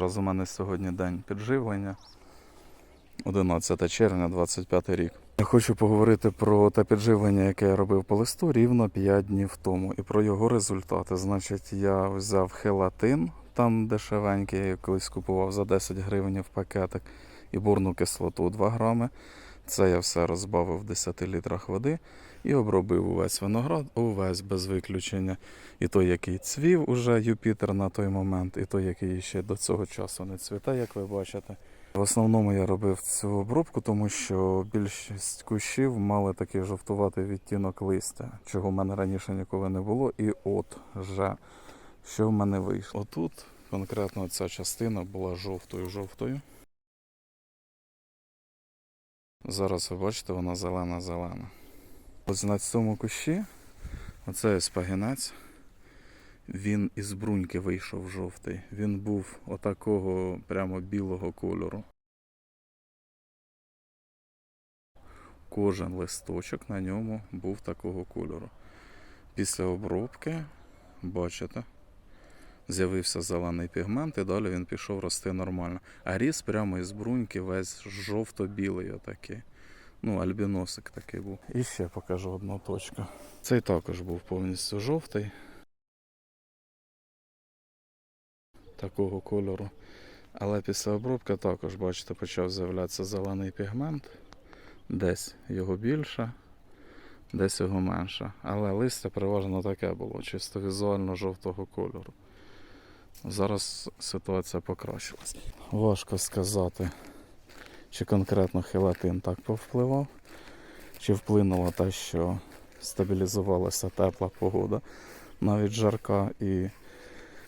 Раз у мене сьогодні день підживлення, 11 червня, 25 рік. Я хочу поговорити про те підживлення, яке я робив по листу рівно 5 днів тому, і про його результати. Значить, я взяв хелатин, там дешевенький, я колись купував за 10 гривень в пакетик, і бурну кислоту 2 грами. Це я все розбавив в 10 літрах води і обробив увесь виноград, увесь без виключення. І той, який цвів уже Юпітер на той момент, і той, який ще до цього часу не цвіте, як ви бачите. В основному я робив цю обробку, тому що більшість кущів мали такий жовтуватий відтінок листя, чого в мене раніше ніколи не було. І от вже що в мене вийшло. Отут конкретно ця частина була жовтою-жовтою. Зараз ви бачите, вона зелена-зелена. Ось на цьому кущі, оце ось пагінець, він із бруньки вийшов жовтий. Він був отакого прямо білого кольору. Кожен листочок на ньому був такого кольору. Після обробки, бачите, з'явився зелений пігмент і далі він пішов рости нормально. А ріс прямо із бруньки весь жовто-білий отакий. Ну, альбіносик такий був. І ще покажу одну точку. Цей також був повністю жовтий. Такого кольору. Але після обробки також, бачите, почав з'являтися зелений пігмент. Десь його більше, десь його менше. Але листя переважно таке було, чисто візуально жовтого кольору. Зараз ситуація покращилась. Важко сказати, чи конкретно хелатин так повпливав, чи вплинуло те, що стабілізувалася тепла погода, навіть жарка, і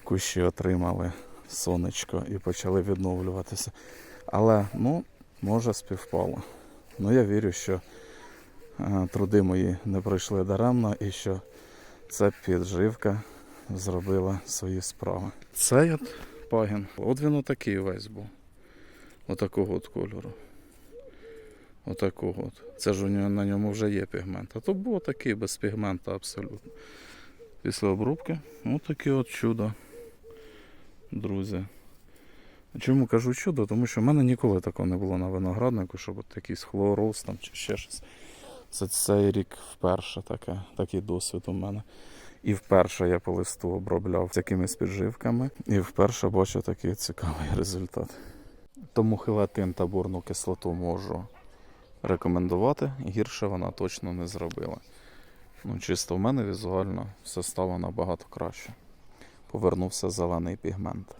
кущі отримали сонечко і почали відновлюватися. Але, ну, може, співпало. Ну, я вірю, що е, труди мої не пройшли даремно і що ця підживка зробила свої справи. Цей от пагін, от він отакий весь був. Отакого от кольору. Отакого от. Це ж у нього, на ньому вже є пігмент. А то був такий без пігмента абсолютно. Після обробки отаке от чудо, друзі. Чому кажу чудо? Тому що в мене ніколи такого не було на винограднику, щоб от якийсь хлороз там чи ще щось. Це цей рік вперше таке, такий досвід у мене. І вперше я по листу обробляв якимись підживками, і вперше бачу такий цікавий результат. Тому хелатин та бурну кислоту можу рекомендувати. Гірше вона точно не зробила. Ну, чисто в мене візуально все стало набагато краще. Повернувся зелений пігмент.